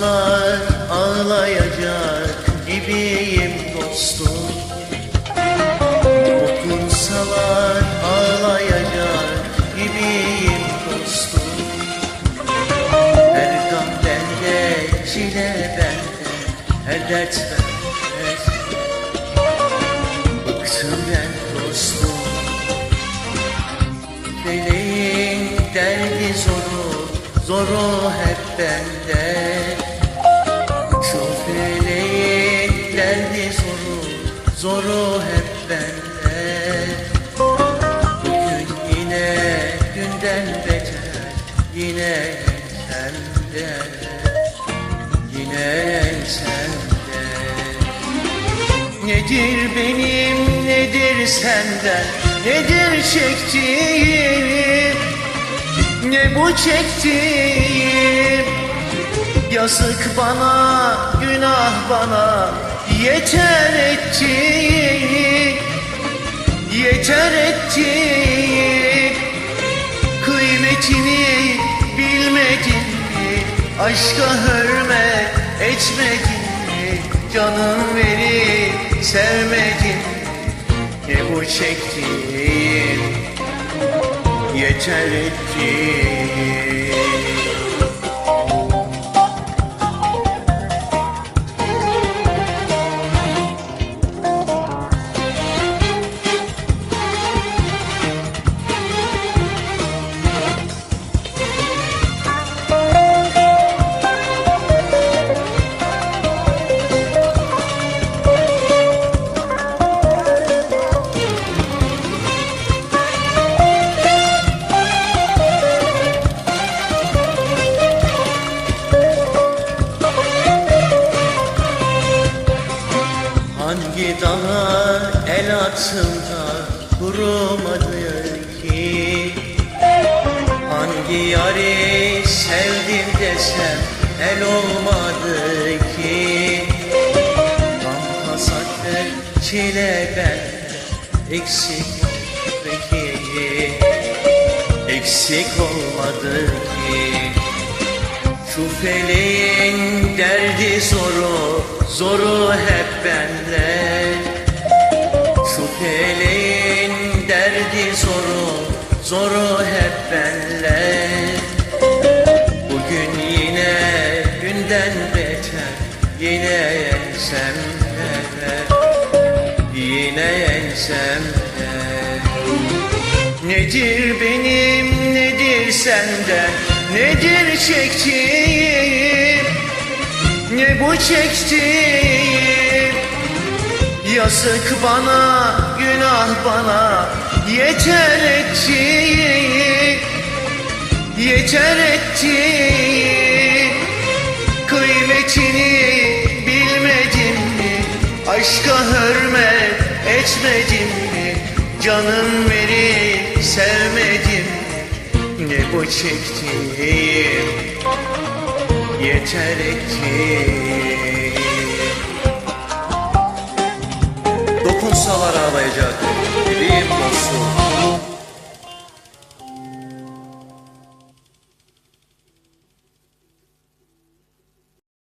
insanlar ağlayacak gibiyim dostum. Okunsalar ağlayacak gibiyim dostum. Her gam bende, çile bende, her dert bende. Bıktım ben dostum. Feleğin derdi zoru, zoru hep bende. Zoru hep bende. Bugün yine günden beter, yine sende Yine sende Nedir benim, nedir senden, nedir çektiğim? Ne bu çektiğim? Yazık bana, günah bana Yeter ettiğim Yeter ettiğim Kıymetini bilmedin mi? Aşka hürmet etmedin mi? Canım verip sevmedin? Ne bu çektiğim Yeter ettiğim el atsın da kurumadı ki. Hangi yari sevdim desem el olmadı ki. Gam hasatler çile ben eksik peki. Eksik olmadı ki. Şu feleğin derdi zoru, zoru hep bende. Şu feleğin derdi zoru, zoru hep bende Bugün yine günden beter, yine yensem de Yine yensem de Nedir benim, nedir senden, nedir çektiğim, ne bu çektiğim? Yazık bana, günah bana, yeter ettiğim, yeter ettiğim. Kıymetini bilmedin mi? Aşka hürmet etmedin mi? Canım verip sevmedin mi? Ne bu çektiğim Yeter ettiğim Dokunsalar ağlayacak. Gibiyim dostum